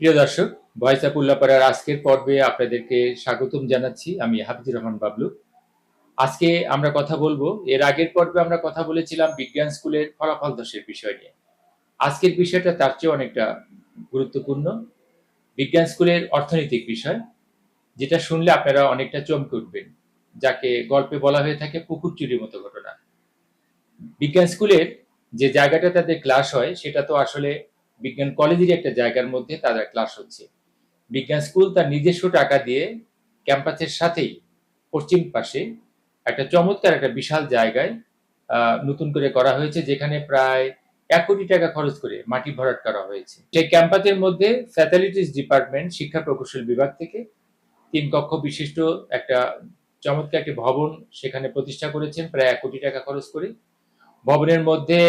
প্রিয় দর্শক, voice of উল্লাপাড়ার আজকের পর্বে আপনাদেরকে স্বাগতম জানাচ্ছি। আমি হাফিজুর রহমান বাবলু। আজকে আমরা কথা বলব, এর আগের পর্বে আমরা কথা বলেছিলাম বিজ্ঞান স্কুলের ফলাফল দোষের বিষয় নিয়ে। আজকের বিষয়টা তার চেয়ে অনেকটা গুরুত্বপূর্ণ। বিজ্ঞান স্কুলের অর্থনৈতিক বিষয়, যেটা শুনলে আপনারা অনেকটা চমকে উঠবেন, যাকে গল্পে বলা হয়ে থাকে পুকুর চুরির মতো ঘটনা। বিজ্ঞান স্কুলের যে জায়গাটা তাদের ক্লাস হয়, সেটা তো আসলে বিজ্ঞান কলেজেরই একটা জায়গার মধ্যে তাদের ক্লাস হচ্ছে। বিজ্ঞান স্কুল তার নিজস্ব টাকা দিয়ে ক্যাম্পাসের সাথেই পশ্চিম পাশে একটা চমৎকার একটা বিশাল জায়গায় নতুন করে করা হয়েছে, যেখানে প্রায় এক কোটি টাকা খরচ করে মাটি ভরাট করা হয়েছে। সেই ক্যাম্পাসের মধ্যে ফ্যাসিলিটিস ডিপার্টমেন্ট শিক্ষা প্রকৌশল বিভাগ থেকে তিন কক্ষ বিশিষ্ট একটা চমৎকার একটি ভবন সেখানে প্রতিষ্ঠা করেছেন, প্রায় এক কোটি টাকা খরচ করে। ভবনের মধ্যে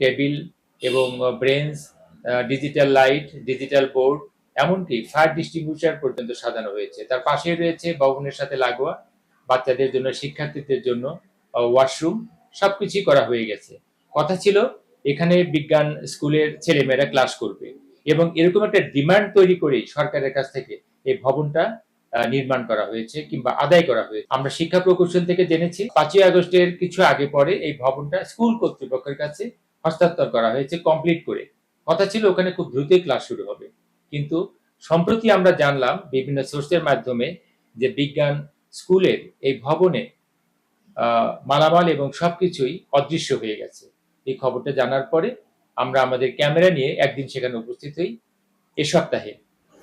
টেবিল এবং bench digital light digital board এমনকি ফায়ার ডিস্ট্রিবিউশন পর্যন্ত সাজানো হয়েছে। তার পাশে রয়েছে ভবনের সাথে লাগোয়া বাচ্চাদের জন্য, শিক্ষার্থীদের জন্য ওয়াশরুম সবকিছুই করা হয়ে গেছে। কথা ছিল, এখানে বিজ্ঞান স্কুলের ছেলেমেয়েরা ক্লাস করবে এবং এরকম একটা ডিমান্ড তৈরি করেই সরকারের কাছ থেকে এই ভবনটা নির্মাণ করা হয়েছে কিংবা আদায় করা হয়েছে। আমরা শিক্ষা প্রকৌশল থেকে জেনেছি, পাঁচই আগস্টের কিছু আগে পরে এই ভবনটা স্কুল কর্তৃপক্ষের কাছে হস্তান্তর করা হয়েছে কমপ্লিট করে। কথা ছিল ওখানে খুব দ্রুতই ক্লাস শুরু হবে। কিন্তু সম্প্রতি আমরা জানলাম বিভিন্ন সোর্সের মাধ্যমে যে বিজ্ঞান স্কুলের এই ভবনে মালামাল এবং সবকিছুই অদৃশ্য হয়ে গেছে। এই খবরটা জানার পরে আমরা আমাদের ক্যামেরা নিয়ে একদিন সেখানে উপস্থিত হই এ সপ্তাহে।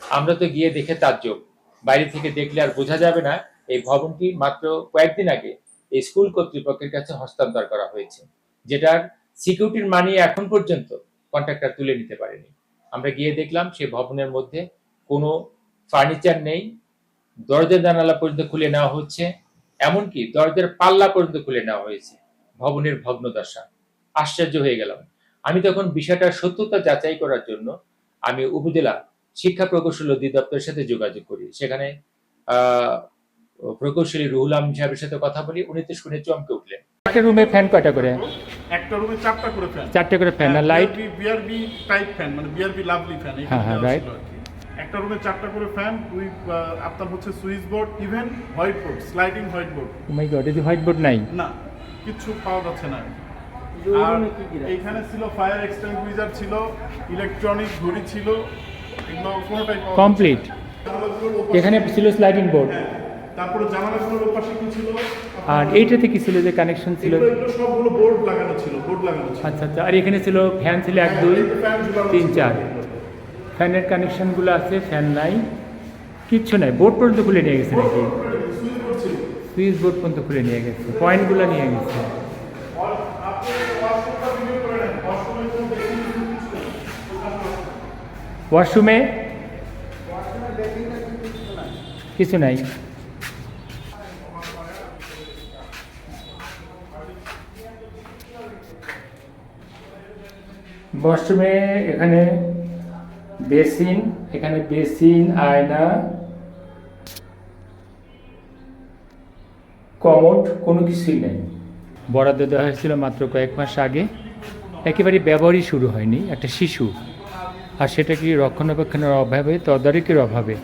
আমরা তো গিয়ে দেখে তাজ্জব। বাইরে থেকে দেখলে আর বোঝা যাবে না, এই ভবনটি মাত্র কয়েকদিন আগে এই স্কুল কর্তৃপক্ষের কাছে হস্তান্তর করা হয়েছে, যেটার সিকিউরিটির মানি এখন পর্যন্ত কন্ট্রাক্টর তুলে নিতে পারেনি। আমরা গিয়ে দেখলাম সেই ভবনের মধ্যে কোনো ফার্নিচার নেই দরজা জানালা পর্যন্ত খুলে নেওয়া হচ্ছে এমনকি দরজার পাল্লা পর্যন্ত খুলে নেওয়া হয়েছে ভবনের ভগ্নদশা। আশ্চর্য হয়ে গেলাম। আমি তখন বিষয়টার সত্যতা যাচাই করার জন্য আমি উপজেলা শিক্ষা প্রকৌশল অধিদপ্তরের সাথে যোগাযোগ করি। সেখানে আহ, প্রকৌশলী রুহুল আলম সাহেবের সাথে কথা বলি উনি তো শুনে চমকে উঠলেন। একটা রুমে ফ্যান কয়টা করে? একটা রুমে চারটা করে ফ্যান। চারটে করে ফ্যান আর লাইট বিআরবি টাইপ ফ্যান মানে বিআরবি লাভলি ফ্যান হ্যাঁ, হ্যাঁ, right. একটা রুমে চারটা করে ফ্যান দুই আপনার হচ্ছে switch board even white board sliding white board my god এটি হোয়াইট বোর্ড নাই? না কিছু পাওয়া যাচ্ছে না আর এইখানে ছিল ফায়ার এক্সটেনগুইজার ছিল ইলেকট্রনিক ঘড়ি ছিল এগুলো কোনোটাই কমপ্লিট এখানে ছিল স্লাইডিং বোর্ড হ্যাঁ, তারপরে জানালাগুলোর ওপাশে কি ছিল? আর এইটাতে কি ছিল যে কানেকশন ছিল? এগুলো সবগুলো বোর্ড লাগানো ছিল বোর্ড লাগানো ছিল। আচ্ছা আচ্ছা। আর এখানে ছিল ফ্যান ছিল এক দুই তিন চার। ফ্যানের কানেকশনগুলো আছে ফ্যান নাই। কিচ্ছু নাই। বোর্ড পর্যন্ত খুলে নিয়ে গেছে নাকি? সুইচ বোর্ড পর্যন্ত খুলে নিয়ে গেছে। পয়েন্টগুলো নিয়ে গেছে। ওয়াশরুমে কিছু নেই। ওয়াশরুমে এখানে বেসিন এখানে বেসিন, আয়না কমোড কোনো কিছুই নেই। বরাদ্দ দেওয়া হয়েছিল মাত্র কয়েক মাস আগে। একেবারে ব্যবহারই শুরু হয়নি, একটা শিশু। আর সেটা কি রক্ষণাবেক্ষণের অভাবে, তদারকির অভাবে?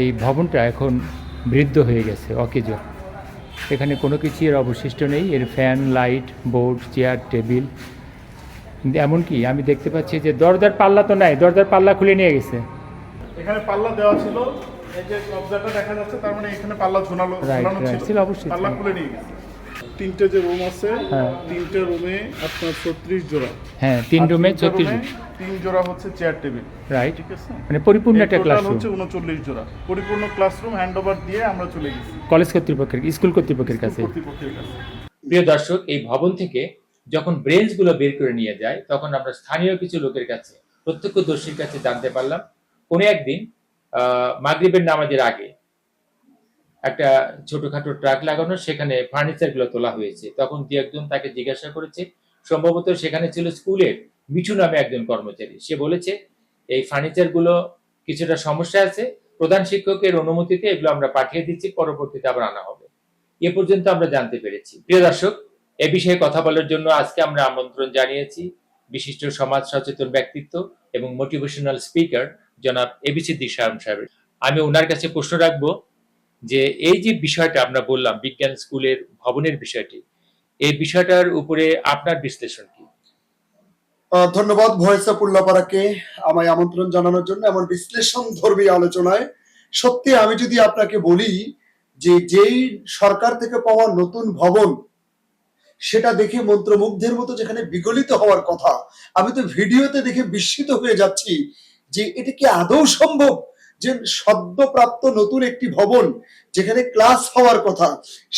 এই ভবনটা এখন বৃদ্ধ হয়ে গেছে, অকেজ। এখানে কোনো কিছুই অবশিষ্ট নেই, এর fan, light, board, chair, table এমনকি আমি দেখতে পাচ্ছি যে দরজার পাল্লা তো নাই দরজার পাল্লা খুলে নিয়ে গেছে। এখানে পাল্লা দেওয়া ছিল এই যে কবজাটা দেখা যাচ্ছে তার মানে এখানে পাল্লা ঝুলানো ছিল। ছিল, অবশ্যই পাল্লা খুলে নিয়ে গেছে। তিনটে যে রুম আছে হ্যাঁ। তিনটে রুমে আপনার ছত্রিশ জোড়া। হ্যাঁ তিন রুমে তিনটে ছত্রিশ। তিন জোড়া হচ্ছে চেয়ার টেবিল রাইট ঠিক আছে? মানে পরিপূর্ণ একটা ক্লাসরুম হচ্ছে উনচল্লিশ জোড়া। পরিপূর্ণ ক্লাসরুম হ্যান্ড ওভার দিয়ে আমরা চলে গেছি। কলেজ কর্তৃপক্ষের স্কুল কর্তৃপক্ষের কাছে। কর্তৃপক্ষের কাছে। প্রিয় দর্শক এই ভবন থেকে যখন ব্রেঞ্চগুলো বের করে নিয়ে যায়, তখন আমরা স্থানীয় কিছু লোকের কাছে, প্রত্যক্ষদর্শীর কাছে জানতে পারলাম, কোনো একদিন মাগরিবের নামাজের আগে একটা ছোটখাটো ট্রাক লাগানো, সেখানে ফার্নিচারগুলো তোলা হয়েছে। তখন দু একজন তাকে জিজ্ঞাসা করেছে, সম্ভবত সেখানে ছিল স্কুলের মিঠু নামে একজন কর্মচারী। সে বলেছে, এই ফার্নিচারগুলো কিছুটা সমস্যা আছে, প্রধান শিক্ষকের অনুমতিতে এগুলো আমরা পাঠিয়ে দিচ্ছি, পরবর্তীতে আবার আনা হবে। এ পর্যন্ত আমরা জানতে পেরেছি। প্রিয় দর্শক এ বিষয়ে কথা বলার জন্য আজকে আমরা আমন্ত্রণ জানিয়েছি বিশিষ্ট সমাজ সচেতন ব্যক্তিত্ব এবং মোটিভেশনাল স্পিকার জনাব এবিসি দিশারাম সাহেবের আমি ওনার কাছে প্রশ্ন রাখব যে এই যে বিষয়টা আমরা বললাম, বিজ্ঞান স্কুলের ভবনের বিষয়টি, এই বিষয়টার উপরে আপনার বিশ্লেষণ কি? ধন্যবাদ ভয়েস অফ আমায় আমন্ত্রণ জানানোর জন্য এমন বিশ্লেষণ ধর্মী আলোচনায়। সত্যি আমি যদি আপনাকে বলি যে যেই সরকার থেকে পাওয়া নতুন ভবন সেটা দেখে মন্ত্রমুগ্ধের মতো যেখানে বিগলিত হওয়ার কথা আমি তো ভিডিওতে দেখে বিস্মিত হয়ে যাচ্ছি যে এটা কি আদৌ সম্ভব যে সদ্যপ্রাপ্ত নতুন একটি ভবন যেখানে ক্লাস হওয়ার কথা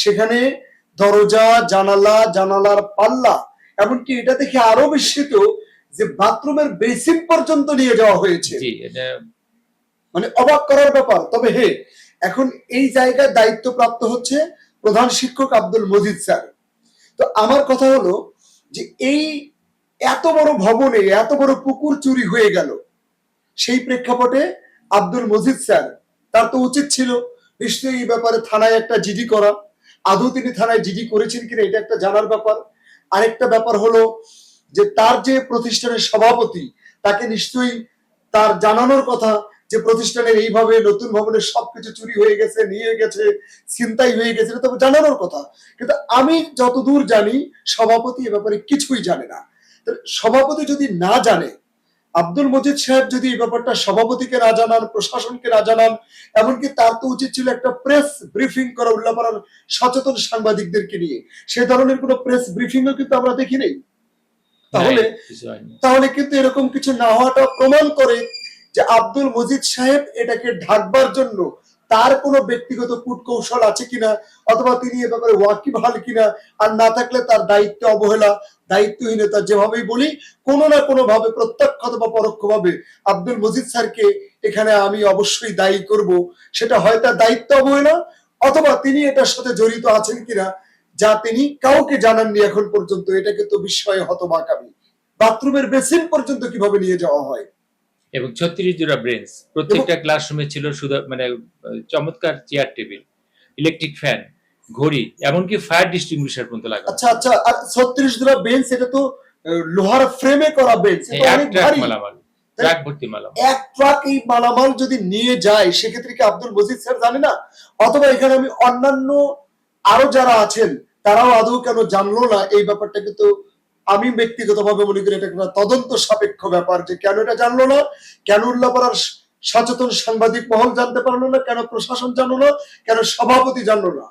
সেখানে দরজা জানালা জানালার পাল্লা এমনকি এটা দেখে আরও বিস্মিত যে বাথরুমের বেসিন পর্যন্ত নিয়ে যাওয়া হয়েছে। মানে অবাক করার ব্যাপার। তবে হে এখন এই জায়গায় দায়িত্ব প্রাপ্ত হচ্ছে প্রধান শিক্ষক আব্দুল মজিদ স্যার। তো আমার কথা হলো যে এই এত বড় ভবনে, এত বড় পুকুর চুরি হয়ে গেল। সেই প্রেক্ষাপটে আব্দুল মজিদ স্যার, তার তো উচিত ছিল নিশ্চয়ই এই ব্যাপারে থানায় একটা জিডি করা। আদৌ তিনি থানায় জিডি করেছেন কিনা এটা একটা জানার ব্যাপার। আরেকটা ব্যাপার হলো যে তার যে প্রতিষ্ঠানের সভাপতি, তাকে নিশ্চয়ই তার জানানোর কথা যে প্রতিষ্ঠানের এইভাবে নতুন ভবনের সবকিছু চুরি হয়ে গেছে নিয়ে গেছে ছিনতাই হয়ে গেছে এটা তো জানানোর কথা। কিন্তু আমি যতদূর জানি সভাপতি এ ব্যাপারে কিছুই জানে না। সভাপতি যদি না জানে আব্দুল মজিদ সাহেব যদি এই ব্যাপারটা সভাপতিকে না জানান প্রশাসনকে না জানান এমনকি তার তো উচিত ছিল একটা প্রেস ব্রিফিং করা উল্লাপাড়ার সচেতন সাংবাদিকদেরকে নিয়ে। সে ধরনের কোনো প্রেস ব্রিফিংও কিন্তু আমরা দেখি নেই। তাহলে কিছু হয়নি। তাহলে কিন্তু এরকম কিছু না হওয়াটা প্রমাণ করে যে আব্দুল মজিদ সাহেব এটাকে ঢাকবার জন্য তার কোনো ব্যক্তিগত কূটকৌশল আছে কিনা? অথবা তিনি এ ব্যাপারে ওয়াকিবহাল কিনা? আর না থাকলে তার দায়িত্ব অবহেলা, দায়িত্বহীনতা যেভাবেই বলি, কোনো না কোনো ভাবে প্রত্যক্ষ অথবা পরোক্ষভাবে আব্দুল মজিদ স্যারকে এখানে আমি অবশ্যই দায়ী করব। সেটা হয় তার দায়িত্ব অবহেলা, অথবা তিনি এটার সাথে জড়িত আছেন কিনা, যা তিনি কাউকে জানাননি এখন পর্যন্ত, এটাকে তো বিস্ময়ে হতবাক আমি। বাথরুমের বেসিন পর্যন্ত কীভাবে নিয়ে যাওয়া হয়? এবং ছত্রিশ জোড়া ব্রেঞ্চ। প্রত্যেকটা ক্লাসরুমে ছিল শুধু মানে চমৎকার চেয়ার টেবিল ইলেকট্রিক ফ্যান ঘড়ি এমনকি ফায়ার ডিস্ট্রিবিউশন পর্যন্ত লাগা আচ্ছা আচ্ছা আর ছত্রিশ জোড়া বেঞ্চ এটা তো লোহার ফ্রেমে করা বেঞ্চ এটা অনেক ট্রাক ভারী। মালামাল ট্রাক ভর্তি মালামাল। এক ট্রাক এই মালামাল যদি নিয়ে যায় সেক্ষেত্রে কি আব্দুল মজিদ স্যার জানে না? অথবা এখানে আমি অন্যান্য আরও যারা আছেন তারাও আদৌ কেন জানলো না? এই ব্যাপারটা কিন্তু আমি ব্যক্তিগতভাবে মনে করি এটা একটা তদন্ত সাপেক্ষ ব্যাপার যে কেন এটা জানলো না, কেন উল্লাপাড়ার সচেতন সাংবাদিক মহল জানতে পারল না, কেন প্রশাসন জানলো না, কেন সভাপতি জানলো না?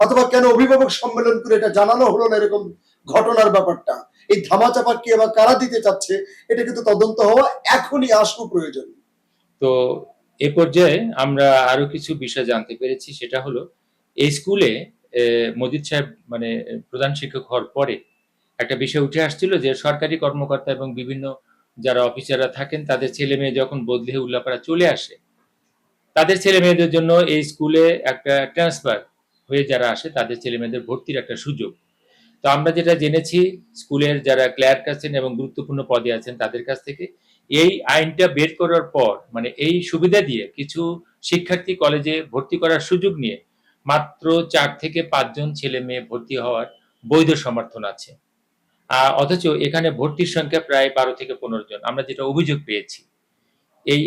অথবা কেন অভিভাবক সম্মেলন করে এটা জানানো হলো না এরকম ঘটনার ব্যাপারটা? এই ধামাচাপা কে বা কারা দিতে চাচ্ছে, এটা কিন্তু তদন্ত হওয়া এখনই আসব প্রয়োজন। তো এ পর্যায়ে আমরা আরও কিছু বিষয় জানতে পেরেছি, সেটা হলো এই স্কুলে মজিদ সাহেব মানে প্রধান শিক্ষক হওয়ার পরে একটা বিষয় উঠে আসছিল যে সরকারি কর্মকর্তা এবং বিভিন্ন যারা অফিসাররা থাকেন, তাদের ছেলে মেয়ে যখন বদলি উল্লাপাড়া চলে আসে, তাদের ছেলে মেয়েদের জন্য এই স্কুলে একটা ট্রান্সফার হয়ে যারা আসে, তাদের ছেলে মেয়েদের ভর্তির একটা সুযোগ। তো আমরা যেটা জেনেছি স্কুলের যারা ক্লার্ক আছেন এবং গুরুত্বপূর্ণ পদে আছেন, তাদের কাছ থেকে এই আইনটা বের করার পর মানে এই সুবিধা দিয়ে কিছু শিক্ষার্থী কলেজে ভর্তি করার সুযোগ নিয়ে মাত্র চার থেকে পাঁচজন ছেলে মেয়ে ভর্তি হওয়ার বৈধ সমর্থন আছে। অথচ এখানে ভর্তির সংখ্যা প্রায় বারো থেকে পনেরো জন। আমরা যেটা অভিযোগ পেয়েছি, এই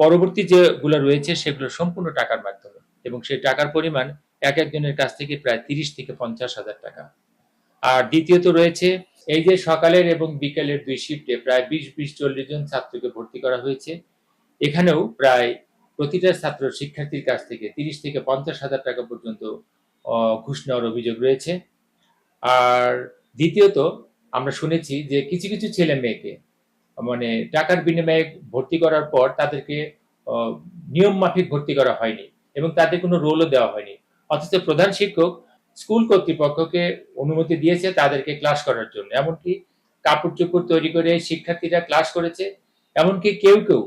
পরবর্তী যেগুলো রয়েছে সেগুলো সম্পূর্ণ টাকার মাধ্যমে এবং সেই টাকার পরিমাণ এক একজনের কাছ থেকে প্রায় তিরিশ থেকে পঞ্চাশ হাজার টাকা। আর দ্বিতীয়ত রয়েছে, এই যে সকালের এবং বিকালের দুই শিফটে প্রায় বিশ বিশ, চল্লিশ জন ছাত্রকে ভর্তি করা হয়েছে। এখানেও প্রায় প্রতিটা ছাত্র শিক্ষার্থীর কাছ থেকে তিরিশ থেকে পঞ্চাশ হাজার টাকা পর্যন্ত ঘুষ নেওয়ার অভিযোগ রয়েছে। আর দ্বিতীয়ত, আমরা শুনেছি যে কিছু কিছু ছেলে মেয়েকে মানে টাকার বিনিময়ে ভর্তি করার পর তাদেরকে নিয়ম মাফিক ভর্তি করা হয়নি এবং তাদের কোনো রোলও দেওয়া হয়নি। অথচ প্রধান শিক্ষক স্কুল কর্তৃপক্ষকে অনুমতি দিয়েছে তাদেরকে ক্লাস করার জন্য। এমনকি কাপড় চোপড় তৈরি করে শিক্ষার্থীরা ক্লাস করেছে। এমনকি কেউ কেউ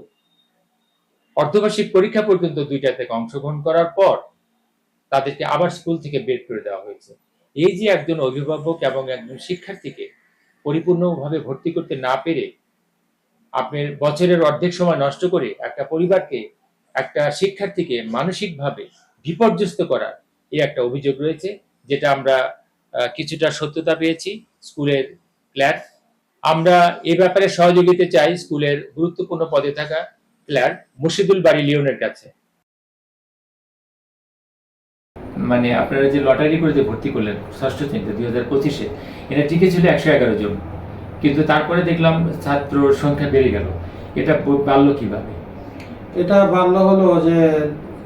অর্ধবার্ষিক পরীক্ষা পর্যন্ত দুইটা থেকে অংশগ্রহণ করার পর তাদেরকে আবার স্কুল থেকে বের করে দেওয়া হয়েছে। এই যে একজন অভিভাবক এবং একজন শিক্ষার্থীকে পরিপূর্ণভাবে ভর্তি করতে না পেরে আপনার বছরের অর্ধেক সময় নষ্ট করে একটা পরিবারকে, একটা শিক্ষার্থীকে মানসিকভাবে বিপর্যস্ত করার এই একটা অভিযোগ রয়েছে, যেটা আমরা কিছুটা সত্যতা পেয়েছি স্কুলের ক্লার্ক। আমরা এ ব্যাপারে সহযোগিতা চাই স্কুলের গুরুত্বপূর্ণ পদে থাকা ক্লার্ক মুর্শিদুল বাড়ি লিওনের কাছে। মানে আপনারা যে লটারি করে যে ভর্তি করলেন ষষ্ঠ শ্রেণীতে দুই হাজার পঁচিশে এটা টিকে ছিল একশো এগারো জন। কিন্তু তারপরে দেখলাম ছাত্রর সংখ্যা বেড়ে গেল। এটা বাড়লো কীভাবে? এটা বাড়লো হলো যে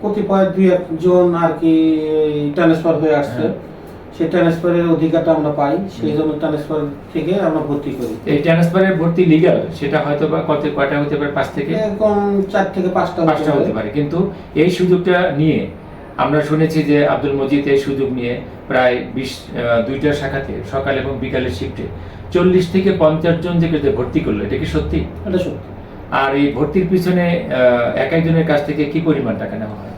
কতিপয় দুই একজন আর কি ট্রান্সফার হয়ে আসছে। হ্যাঁ। সেই ট্রান্সফারের অধিকারটা আমরা পাই সেই জন্য ট্রান্সফার থেকে আমরা ভর্তি করি। এই ট্রান্সফারের ভর্তি লিগাল সেটা হয়তো বা কত কয়টা হতে পারে পাঁচ থেকে? এরকম চার থেকে পাঁচটা পাঁচটা হতে। পারে। কিন্তু এই সুযোগটা নিয়ে আমরা শুনেছি যে আব্দুল মজিদ এই সুযোগ নিয়ে প্রায় বিশ দুইটা শাখাতে সকাল এবং বিকালের শিফটে চল্লিশ থেকে পঞ্চাশ জন যে ভর্তি করল এটা কি সত্যি? এটা সত্যি। আর এই ভর্তির পিছনে এক একজনের কাছ থেকে কি পরিমাণ টাকা নেওয়া হয়?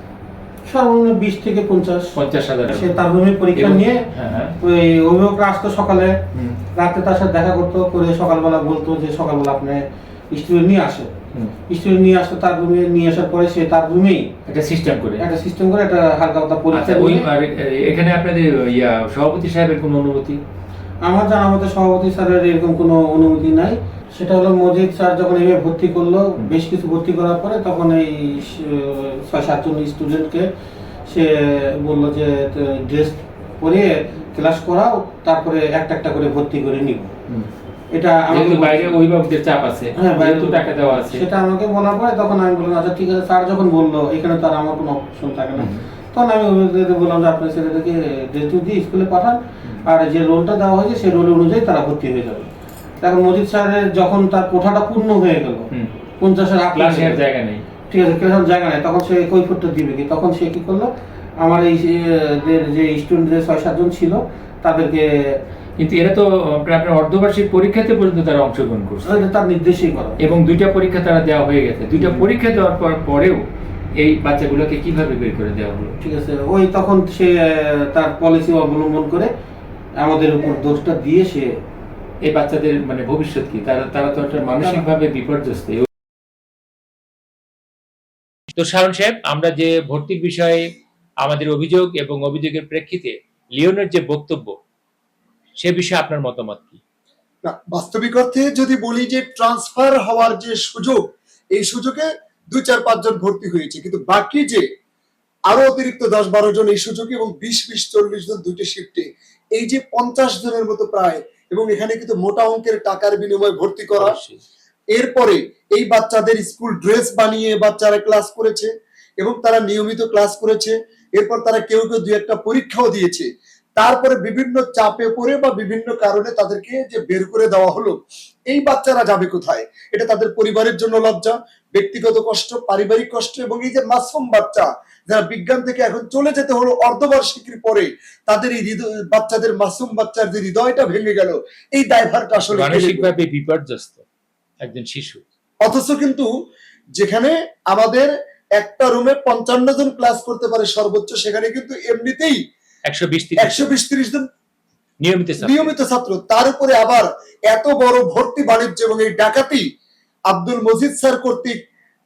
সর্বনিম্ন বিশ থেকে পঞ্চাশ। পঞ্চাশ হাজার সে তার রুমে পরীক্ষা নিয়ে হ্যাঁ হ্যাঁ। ওই অভিভাবকরা আসতো সকালে রাতে তার সাথে দেখা করতো করে সকালবেলা বলতো যে সকালবেলা আপনি স্টুডেন্ট নিয়ে আসে। স্টুডেন্ট নিয়ে আসতো তার রুমে নিয়ে আসার পরে সে তার রুমেই একটা সিস্টেম করে। একটা সিস্টেম করে একটা হালকা পাতলা পরীক্ষা আচ্ছা ওই এখানে আপনাদের ইয়া সভাপতি সাহেবের কোনো অনুমতি? আমার জানা মতে সভাপতি স্যারের এরকম কোনো অনুমতি নাই। সেটা হলো মজিদ স্যার যখন এভাবে ভর্তি করল বেশ কিছু ভর্তি করার পরে তখন এই ছয় সাতজন স্টুডেন্টকে সে বলল যে ড্রেস পরিয়ে ক্লাস করাও তারপরে একটা একটা করে ভর্তি করে নিব। এটা আমাকে যেহেতু বাইরে অভিভাবকদের চাপ আছে হ্যাঁ বাইরে টাকা দেওয়া আছে। সেটা আমাকে বলার পরে তখন আমি বললাম আচ্ছা ঠিক আছে স্যার যখন বলল এখানে তো আর আমার কোনো অপশন থাকে না। তখন আমি অভিভাবকদের বললাম যে আপনার ছেলেদেরকে ড্রেস দিয়ে স্কুলে পাঠান আর যে রোলটা দেওয়া হয়েছে সেই রোল অনুযায়ী তারা ভর্তি হয়ে যাবে। এখন মজিদ স্যারের যখন তার কোঠাটা পূর্ণ হয়ে গেল। পঞ্চাশের আপ ক্লাসে জায়গা নেই। ঠিক আছে ক্লাসের জায়গা নেই। তখন সে কৈফতটা দিবে কি? তখন সে কি করল? আমার এই যে স্টুডেন্টদের ছয় সাতজন ছিল তাদেরকে কিন্তু এরা তো আপনার অর্ধবার্ষিক পরীক্ষাতে পর্যন্ত তারা অংশগ্রহণ করছে। তার নির্দেশই করা এবং দুইটা পরীক্ষা তারা দেওয়া হয়ে গেছে। দুইটা পরীক্ষা দেওয়ার পর পরেও এই বাচ্চাগুলোকে কীভাবে বের করে দেওয়া হলো? ঠিক আছে ওই তখন সে আহ, তার পলিসি অবলম্বন করে আমাদের উপর দোষটা দিয়ে সে এই বাচ্চাদের মানে ভবিষ্যৎ কি? তারা তারা তো একটা মানসিকভাবে বিপর্যস্ত। তো শারণ সাহেব আমরা যে ভর্তির বিষয়ে আমাদের অভিযোগ এবং অভিযোগের প্রেক্ষিতে লিওনের যে বক্তব্য সে বিষয়ে আপনার মতামত কি? না বাস্তবিক অর্থে যদি বলি যে ট্রান্সফার হওয়ার যে সুযোগ এই সুযোগে দুই চার পাঁচজন ভর্তি হয়েছে। কিন্তু বাকি যে আরও অতিরিক্ত দশ বারো জন এই সুযোগে এবং বিশ বিশ চল্লিশ জন দুইটি শিফটে এই যে পঞ্চাশ জনের মতো প্রায় এবং এখানে কিন্তু মোটা অঙ্কের টাকার বিনিময়ে ভর্তি করা এরপরে এই বাচ্চাদের স্কুল ড্রেস বানিয়ে বাচ্চারা ক্লাস করেছে এবং তারা নিয়মিত ক্লাস করেছে। এরপর তারা কেউ কেউ দুই একটা পরীক্ষাও দিয়েছে। তারপরে বিভিন্ন চাপে পড়ে বা বিভিন্ন কারণে তাদেরকে যে বের করে দেওয়া হলো এই বাচ্চারা যাবে কোথায়? এটা তাদের পরিবারের জন্য লজ্জা ব্যক্তিগত কষ্ট পারিবারিক কষ্ট এবং এই যে মাসুম বাচ্চা যারা বিজ্ঞান থেকে এখন চলে যেতে হলো অর্ধবার্ষিকীর পরে তাদের এই হৃদয় বাচ্চাদের মাসুম বাচ্চার যে হৃদয়টা ভেঙে গেল এই দায়ভারটা আসলে মানসিকভাবে বিপর্যস্ত একজন শিশু। অথচ কিন্তু যেখানে আমাদের একটা রুমে পঞ্চান্ন জন ক্লাস করতে পারে সর্বোচ্চ সেখানে কিন্তু এমনিতেই একশো বিশ একশো বিশ তিরিশ জন নিয়মিত। নিয়মিত ছাত্র। তার উপরে আবার এত বড় ভর্তি বাণিজ্য এবং এই ডাকাতি আব্দুল মজিদ স্যার কর্তৃক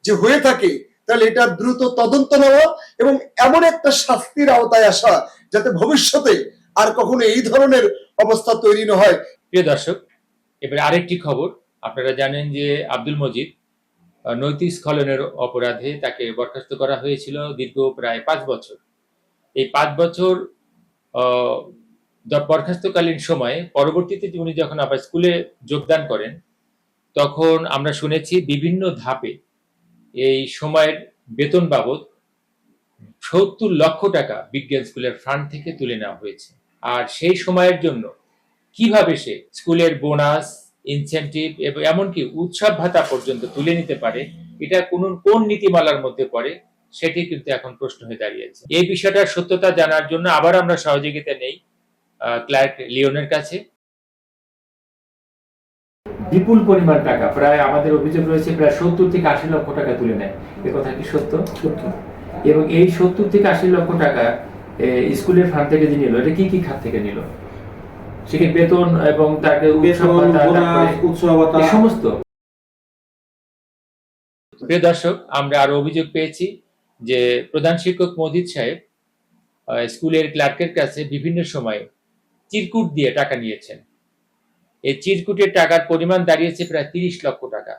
যে হয়ে থাকে তাহলে এটা দ্রুত তদন্ত নেওয়া এবং এমন একটা শাস্তির আওতায় আসা যাতে ভবিষ্যতে আর কখনো এই ধরনের অবস্থা তৈরি না হয়। প্রিয় দর্শক এবারে আরেকটি খবর। আপনারা জানেন যে আব্দুল মজিদ নৈতিক স্খলনের অপরাধে তাকে বরখাস্ত করা হয়েছিল দীর্ঘ প্রায় পাঁচ বছর। এই পাঁচ বছর বরখাস্তকালীন সময়ে পরবর্তীতে উনি যখন আবার স্কুলে যোগদান করেন, তখন আমরা শুনেছি বিভিন্ন ধাপে এই সময়ের বেতন বাবদ সত্তর লক্ষ টাকা বিজ্ঞান স্কুলের ফান্ড থেকে তুলে নেওয়া হয়েছে। আর সেই সময়ের জন্য কীভাবে সে স্কুলের বোনাস, ইনসেন্টিভ এবং এমনকি উৎসব ভাতা পর্যন্ত তুলে নিতে পারে, এটা কোন কোন নীতিমালার মধ্যে পড়ে সেটি কিন্তু এখন প্রশ্ন হয়ে দাঁড়িয়েছে। এই বিষয়টার সত্যতা জানার জন্য আবার আমরা সহযোগিতা নেই আহ, ক্লার্ক লিওনের কাছে। বিপুল পরিমাণ টাকা প্রায় আমাদের অভিযোগ রয়েছে প্রায় সত্তর থেকে আশি লক্ষ টাকা তুলে নেয়। এ কথা কি সত্য? সত্য। এবং এই সত্তর থেকে আশি লক্ষ টাকা স্কুলের ফান্ড থেকে যে নিল এটা কি কি খাত থেকে নিল? সেখানে বেতন এবং তাকে সমস্ত। প্রিয় দর্শক আমরা আরও অভিযোগ পেয়েছি। যে প্রধান শিক্ষক মজিদ সাহেব স্কুলের ক্লার্কের কাছে বিভিন্ন সময় চিরকুট দিয়ে টাকা নিয়েছেন। এই চিরকুটের টাকার পরিমাণ দাঁড়িয়েছে প্রায় তিরিশ লক্ষ টাকা,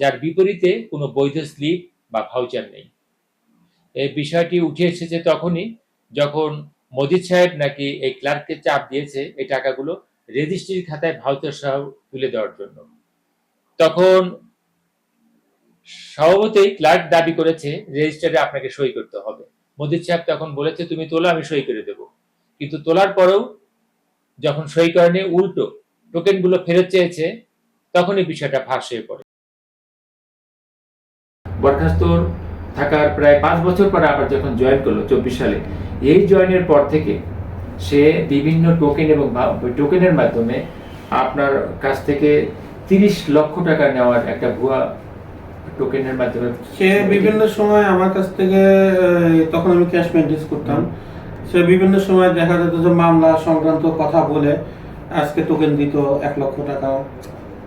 যার বিপরীতে কোনো বৈধ স্লিপ বা ভাউচার নেই। এই বিষয়টি উঠে এসেছে তখনই যখন মোদিত সাহেব নাকি এই ক্লার্ককে চাপ দিয়েছে এই টাকাগুলো রেজিস্ট্রির খাতায় ভাউচার সহ তুলে দেওয়ার জন্য। তখন স্বভাবতই ক্লার্ক দাবি করেছে, রেজিস্টারে আপনাকে সই করতে হবে। সাহেব তখন বলেছে, তুমি তোলো, আমি সই করে দেব। কিন্তু তোলার পরেও যখন সই করেনি, উল্টো টোকেনগুলো ফেরত চেয়েছে, তখনই বিষয়টা ফাঁস হয়ে পড়ে। বরখাস্ত থাকার প্রায় পাঁচ বছর পরে আবার যখন জয়েন করল, চব্বিশ সালে, এই জয়েনের পর থেকে সে বিভিন্ন টোকেন এবং টোকেনের মাধ্যমে আপনার কাছ থেকে তিরিশ লক্ষ টাকা নেওয়ার একটা ভুয়া টোকেনের মাধ্যমে সে বিভিন্ন সময় আমার কাছ থেকে তখন আমি ক্যাশ করতাম। সে বিভিন্ন সময় দেখা যেত যে মামলা সংক্রান্ত কথা বলে আজকে টোকেন দিত এক লক্ষ টাকা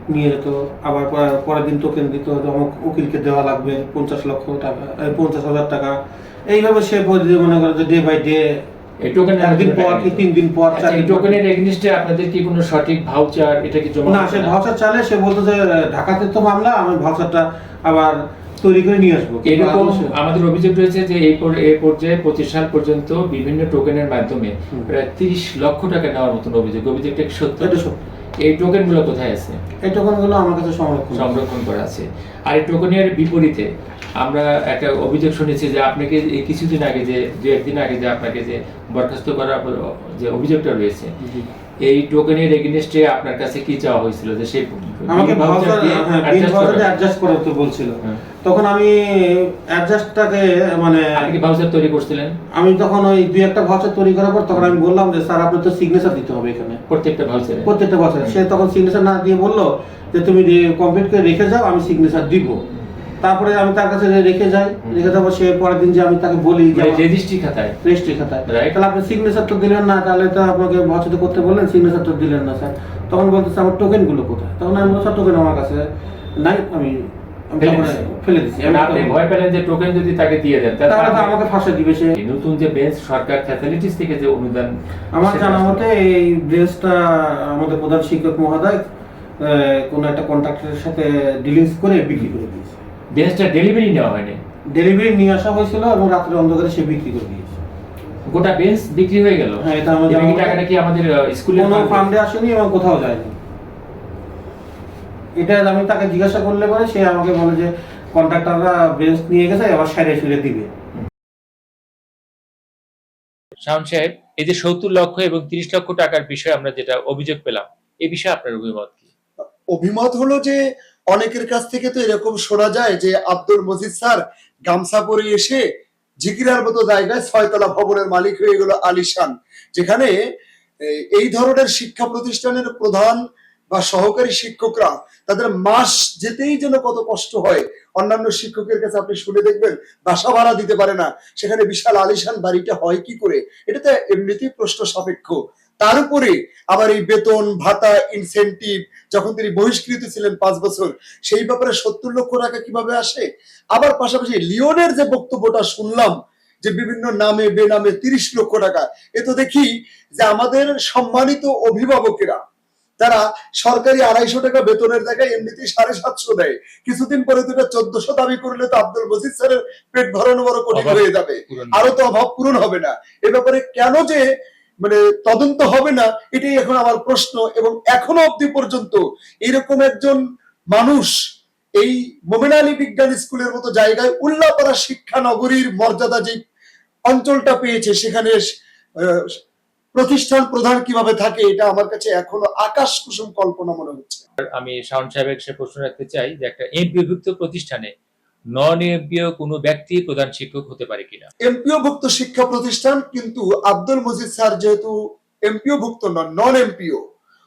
নিয়ে যেত। আবার পরে- পরের দিন টোকেন দিত অমুক উকিলকে দেওয়া লাগবে পঞ্চাশ লক্ষ টাকা পঞ্চাশ হাজার টাকা। এইভাবে সে মনে করে যে ডে বাই ডে এই টোকেনের একদিন পর কি তিন দিন পর আচ্ছা, চার এই টোকেনের এগনিস্টে আপনাদের কি কোনো সঠিক ভাউচার এটা কি জমা না সে ভাউচার চালে সে বলতো যে ঢাকাতে তো মামলা আমি ভাউচারটা আবার তৈরি করে নিয়ে আসব। এরকম আমাদের অভিযোগ রয়েছে যে এই পর- এই পর্যায়ে পঁচিশ সাল পর্যন্ত বিভিন্ন টোকেনের মাধ্যমে। প্রায় তিরিশ লক্ষ টাকা নেওয়ার মতন অভিযোগ। অভিযোগটা সত্য? এটা সত্য। এই টোকেনগুলো কোথায় আছে? এই টোকেনগুলো আমার কাছে সংরক্ষণ। সংরক্ষণ করা আছে। আর এই টোকেনের বিপরীতে আমরা একটা অভিযোগ শুনেছি যে আপনাকে কিছুদিন আগে যে দু একদিন আগে যে আপনাকে যে বরখাস্ত করার যে অভিযোগটা রয়েছে এই টোকেনের এগেনস্টে আপনার কাছে কি চাওয়া হয়েছিল? যে সেই আমাকে ভাউচার হ্যাঁ ভাউচার? অ্যাডজাস্ট করতে বলছিল। হ্যাঁ। তখন আমি অ্যাডজাস্টটাকে মানে আপনি কি ভাউচার তৈরি করছিলেন? আমি তখন ওই দুই একটা ভাউচার তৈরি করার পর তখন আমি বললাম যে স্যার আপনার তো সিগনেচার দিতে হবে এখানে। প্রত্যেকটা ভাউচারে প্রত্যেকটা বছর সে তখন সিগনেচার না দিয়ে বলল যে তুমি কমপ্লিট করে রেখে যাও আমি সিগনেচার দিব। তারপরে আমি তার কাছে রেখে যাই রেখে যাব সে পরের দিন যে আমি তাকে বলি যে রেজিস্ট্রি খাতায়। রেজিস্ট্রি খাতায়. তাহলে আপনি সিগনেচার তো দিলেন না তাহলে তো আপনাকে ভচতে করতে বললেন সিগনেচার তো দিলেন না স্যার তখন বলতেছে আমার টোকেনগুলো কোথায়? তখন আমি বলছি টোকেন আমার কাছে নাই আমি ফেলে দিচ্ছি মানে আপনি ভয় পেলেন যে টোকেন যদি তাকে দিয়ে দেন তাহলে তো আমাকে ফাঁসে দিবে সে। নতুন যে বেঞ্চ সরকার ফ্যাসিলিটিস থেকে যে অনুদান আমার জানা মতে এই ব্রেসটা আমাদের প্রধান শিক্ষক মহোদয় কোনো একটা কন্ট্রাক্টরের সাথে ডিলিংস করে বিক্রি করে দিয়েছে। বেঞ্চটা ডেলিভারি নেওয়া হয়নি। ডেলিভারি নিয়ে আসা হয়েছিল এবং রাত্রে অন্ধকারে সে বিক্রি করে দিয়েছে। গোটা বেঞ্চ বিক্রি হয়ে গেল। হ্যাঁ, এটা আমাদের- এই টাকাটা কি আমাদের স্কুলের কোনো ফান্ডে আসেনি এবং কোথাও যায়নি। এটা আমি তাকে জিজ্ঞাসা করলে পরে সে আমাকে বলে যে কন্ট্রাক্টররা বেঞ্চ নিয়ে গেছে এবার সাইডে ফিরে দিবে। শাওন সাহেব এই যে সত্তর লক্ষ এবং তিরিশ লক্ষ টাকার বিষয়ে আমরা যেটা অভিযোগ পেলাম এই বিষয়ে আপনার অভিমত কি? অভিমত হলো যে অনেকের কাছ থেকে তো এরকম শোনা যায় যে আব্দুল মজিদ স্যার গামছা পরে এসে জিকিরার মতো জায়গায় ছয়তলা ভবনের মালিক হয়ে গেল আলিশান যেখানে এই, ধরনের শিক্ষা প্রতিষ্ঠানের প্রধান বা সহকারী শিক্ষকরা তাদের মাস যেতেই যেন কত কষ্ট হয়। অন্যান্য শিক্ষকের কাছে আপনি শুনে দেখবেন বাসা ভাড়া দিতে পারে না। সেখানে বিশাল আলিশান বাড়িটা হয় কি করে? এটা তো এমনিতেই প্রশ্ন সাপেক্ষ। তার উপরে আবার এই বেতন ভাতা ইনসেনটিভ যখন তিনি বহিষ্কৃত ছিলেন পাঁচ বছর সেই ব্যাপারে সত্তর লক্ষ টাকা কীভাবে আসে? আবার পাশাপাশি লিওনের যে বক্তব্যটা শুনলাম যে বিভিন্ন নামে বেনামে তিরিশ লক্ষ টাকা এ তো দেখি যে আমাদের সম্মানিত অভিভাবকেরা তারা সরকারি আড়াইশো টাকা বেতনের জায়গায় এমনিতেই সাড়ে সাতশো দেয় কিছুদিন পরে দুটা চোদ্দশো দাবি করলে তো আব্দুল মজিদ স্যারের পেট ভরানো বড় কঠিন হয়ে যাবে। আরও তো অভাব পূরণ হবে না। এ ব্যাপারে কেন যে মানে তদন্ত হবে না, এটাই এখন আমার প্রশ্ন। এবং এখনও অবধি পর্যন্ত এরকম একজন মানুষ এই মোমেন আলী বিজ্ঞান স্কুলের মতো জায়গায় উল্লাপাড়া শিক্ষা নগরীর মর্যাদা যে অঞ্চলটা পেয়েছে, সেখানে প্রতিষ্ঠান প্রধান কীভাবে থাকে, এটা আমার কাছে এখনও আকাশ কুসুম কল্পনা মনে হচ্ছে। আমি শাওন সাহেবের সে প্রশ্ন রাখতে চাই যে একটা এমপিভুক্ত প্রতিষ্ঠানে নন এমপিও কোনো ব্যক্তি প্রধান শিক্ষক হতে পারে কিনা? এমপিও ভুক্ত শিক্ষা প্রতিষ্ঠান কিন্তু আব্দুল মজিদ স্যার যেহেতু এমপিও ভুক্ত নন নন এমপিও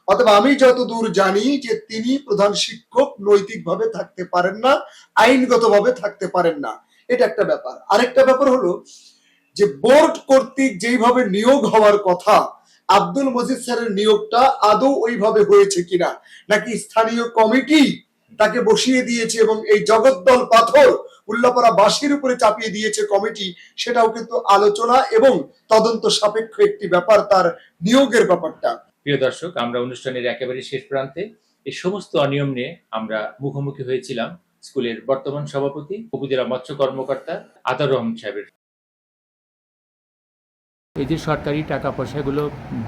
অথবা আমি যতদূর জানি যে তিনি প্রধান শিক্ষক নৈতিকভাবে থাকতে পারেন না, আইনগতভাবে থাকতে পারেন না। এটা একটা ব্যাপার। আরেকটা ব্যাপার হলো যে বোর্ড কর্তৃক যেইভাবে নিয়োগ হওয়ার কথা, আব্দুল মজিদ স্যারের নিয়োগটা আদৌ ওইভাবে হয়েছে কিনা? নাকি স্থানীয় কমিটি তাকে বসিয়ে দিয়েছে এবং এই জগদ্দল পাথর উল্লাপাড়া বাসির উপরে চাপিয়ে দিয়েছে কমিটি সেটাও কিন্তু আলোচনা এবং তদন্ত সাপেক্ষ একটি ব্যাপার তার নিয়োগের ব্যাপারটা। প্রিয় দর্শক আমরা অনুষ্ঠানের একেবারে শেষ প্রান্তে এই সমস্ত অনিয়ম নিয়ে আমরা মুখোমুখি হয়েছিলাম স্কুলের বর্তমান সভাপতি উপজেলা মৎস্য কর্মকর্তা আদার রহমান সাহেবের। এই যে সরকারি টাকা পয়সাগুলো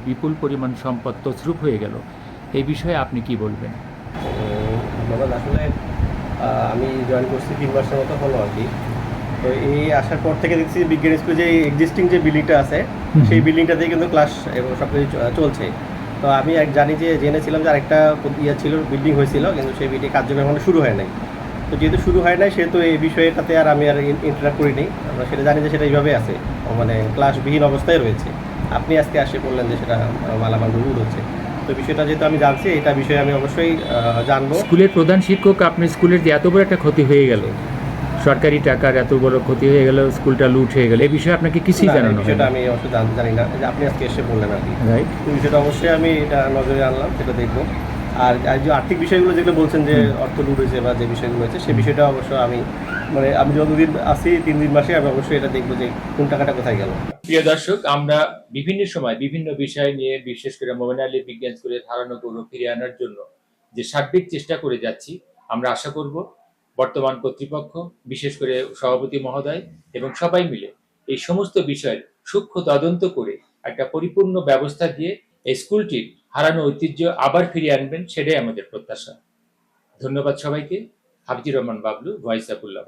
বিপুল পরিমাণ সম্পদ তছরূপ হয়ে গেল এই বিষয়ে আপনি কি বলবেন? ধন্যবাদ। আসলে আমি জয়েন করছি তিন মাসের মতো হলো আর কি। তো এই আসার পর থেকে দেখছি বিজ্ঞান স্কুল যে এক্সিস্টিং যে বিল্ডিংটা আছে সেই বিল্ডিংটাতেই কিন্তু ক্লাস এবং সব কিছু চলছে। তো আমি এক জানি যে জেনেছিলাম যে আরেকটা ইয়ে ছিল বিল্ডিং হয়েছিল কিন্তু সেই বিল্ডিং কার্যক্রম এখনও শুরু হয় নাই। তো যেহেতু শুরু হয় নাই সেহেতু এই বিষয়টাতে আর আমি আর ইন্টারাক্ট করিনি। আমরা সেটা জানি যে সেটা এইভাবে আছে। মানে ক্লাসবিহীন অবস্থায় রয়েছে। আপনি আজকে আসে বললেন যে সেটা মালামাল রুল হচ্ছে। তো বিষয়টা যেহেতু আমি জানছি এটা বিষয়ে আমি অবশ্যই জানব। স্কুলের প্রধান শিক্ষক আপনি স্কুলের যে এত বড় একটা ক্ষতি হয়ে গেল সরকারি টাকার এত বড় ক্ষতি হয়ে গেল স্কুলটা লুট হয়ে গেল এই বিষয়ে আপনাকে কিছুই জানানো বিষয়টা আমি অবশ্যই জানতে জানি না। যে আপনি আজকে এসে বললেন আর কি। রাইট তো বিষয়টা অবশ্যই আমি এটা নজরে আনলাম সেটা দেখব। আর যে আর্থিক বিষয়গুলো যেগুলো বলছেন যে অর্থ লুট হয়েছে বা যে বিষয়গুলো হয়েছে সেই বিষয়টা অবশ্য আমি মানে আমি যতদিন আসি তিন দিন মাসে আমি অবশ্যই এটা দেখব যে কোন টাকাটা কোথায় গেল। প্রিয় দর্শক আমরা বিভিন্ন সময় বিভিন্ন বিষয় নিয়ে বিশেষ করে মোমেন আলী বিজ্ঞান স্কুলের ধারণা গৌরব ফিরিয়ে আনার জন্য যে সার্বিক চেষ্টা করে যাচ্ছি আমরা আশা করব বর্তমান কর্তৃপক্ষ বিশেষ করে সভাপতি মহোদয় এবং সবাই মিলে এই সমস্ত বিষয়ের সূক্ষ্ম তদন্ত করে একটা পরিপূর্ণ ব্যবস্থা দিয়ে এই স্কুলটির হারানো ঐতিহ্য আবার ফিরিয়ে আনবেন, সেটাই আমাদের প্রত্যাশা। ধন্যবাদ সবাইকে। হাফিজুর রহমান বাবলু, ভয়েস আবুল্লাহ